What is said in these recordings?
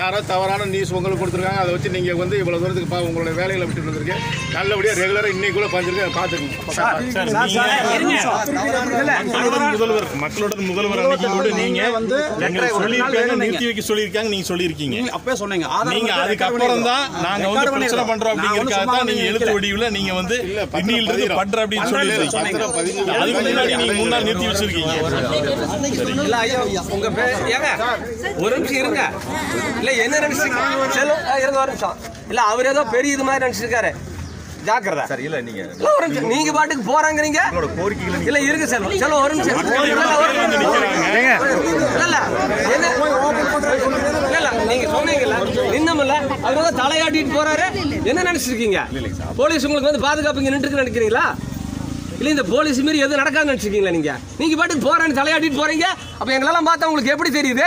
யாரோ தவறான நியூஸ் உங்களுக்கு கொடுத்துருக்காங்க. அதை வச்சு நீங்கள் வந்து இவ்வளோ தூரத்துக்கு பா உங்களோட வேலைகளை விட்டு வந்திருக்கு நல்லபடியாக ரெகுலராக இன்னைக்கு கூட பாஞ்சிருக்கு அதை பார்த்துக்கணும் முதல்வர் மக்களோட முதல்வர் அன்னைக்கு நீங்க வந்து நிறுத்தி வைக்க சொல்லியிருக்காங்க நீங்க சொல்லியிருக்கீங்க. அப்பவே சொன்னீங்க. ஆதாரம் நீங்க வந்து அதுக்கப்புறம் தான் நாங்க வந்து பிரச்சனை பண்றோம் ஒண்ணும் அப்படிங்கறதுக்காக தான் சும்மா நீங்க வந்து எழுத்து. வடிவுல நீங்க வந்து இன்னில இருந்து. பண்ற அப்படின்னு பதிவு அதுக்கு முன்னாடி நீங்க முன்னாள் நிறுத்தி வச்சிருக்கீங்க. இல்ல ஐயா உங்க பேர் ஏங்க ஒரு நிமிஷம் இருங்க. இல்ல என்ன நினைச்சிருக்கீங்க? செல்வம் ஆ, இருங்க ஒரு நிமிஷம். இல்ல அவர் ஏதோ பெரிய இது மாதிரி நினைச்சிருக்காரு. ஜாக்கிரதை. சார் இல்ல நீங்க ஒரு நிமிஷம். நீங்க பாட்டுக்கு போறாங்கறீங்க? உங்களோட கோரிக்கைகளை இல்ல இருக்கு செல்வம் செல்வம் ஒரு நிமிஷம். இல்ல, என்ன? இல்ல, நீங்க சொன்னீங்கல்ல. இன்னுமில்ல அவர் தலையாட்டிட்டு போறாரு. என்ன நினைச்சிருக்கீங்க? போலீஸ் உங்களுக்கு வந்து பாதுகாப்பு இங்க நினைக்கிறீங்களா? இல்ல இந்த போலீஸ் மாரி எதுவும் நடக்காதுன்னு நினைச்சிருக்கீங்களா நீங்க? நீங்க பாட்டுக்கு போறேன்னு தலையாட்டிட்டு போறீங்க. அப்ப எங்களெல்லாம் பார்த்தா உங்களுக்கு எப்படி தெரியுது?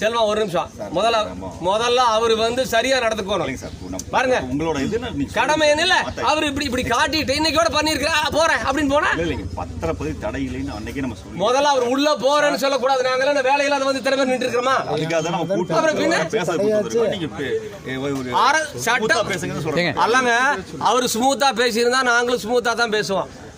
செல்வம் ஒரு நிமிஷம். முதல்ல முதல்ல அவர் வந்து சரியா நடந்துக்கணும். பாருங்க. உங்களோட இது கடமை என்ன இல்ல அவர் இப்படி இப்படி காட்டிட்டு இன்னைக்கோட பண்ணிருக்கிறா போறேன் அப்படின்னு போனா? பத்திரப்பதிவு தடை இல்லைன்னு அன்னைக்கே நம்ம சொல்லி முதல்ல அவர் உள்ள போறேன்னு சொல்லக்கூடாது. நாங்க என்ன வேலையில அதை வந்து திறமை நின்று இருக்கிறோமா அப்புறம் பின்ன? சட்டம். பேசுங்கன்னு சொல்றேன் அல்லங்க அவர் ஸ்மூத்தா பேசியிருந்தா நாங்களும் ஸ்மூத்தா தான் பேசுவோம்.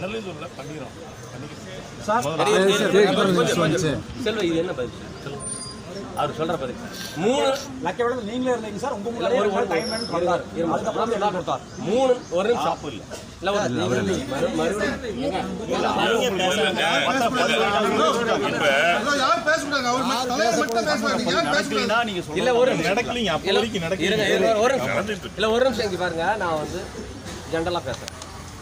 சொல்ல பண்ணிக்கிறோம் செல்வ இது என்ன பதில். அவர் சொல்ற பதில். மூணு லக்க விட நீங்களே இருந்தீங்க சார். உங்க இல்ல, ஒரு டைம் கொடுத்தாரு அதுக்கப்புறம் தான் கொடுத்தார். மூணு ஒரு நிமிஷம். இல்ல. ஒரு மறு- மறுபடியும் இல்ல ஒரு. நடக்கலீங்க ஒரு நிமிஷம். இல்ல ஒரு நிமிஷம் இங்க பாருங்க. நான் வந்து ஜென்ரலா பேசுறேன்.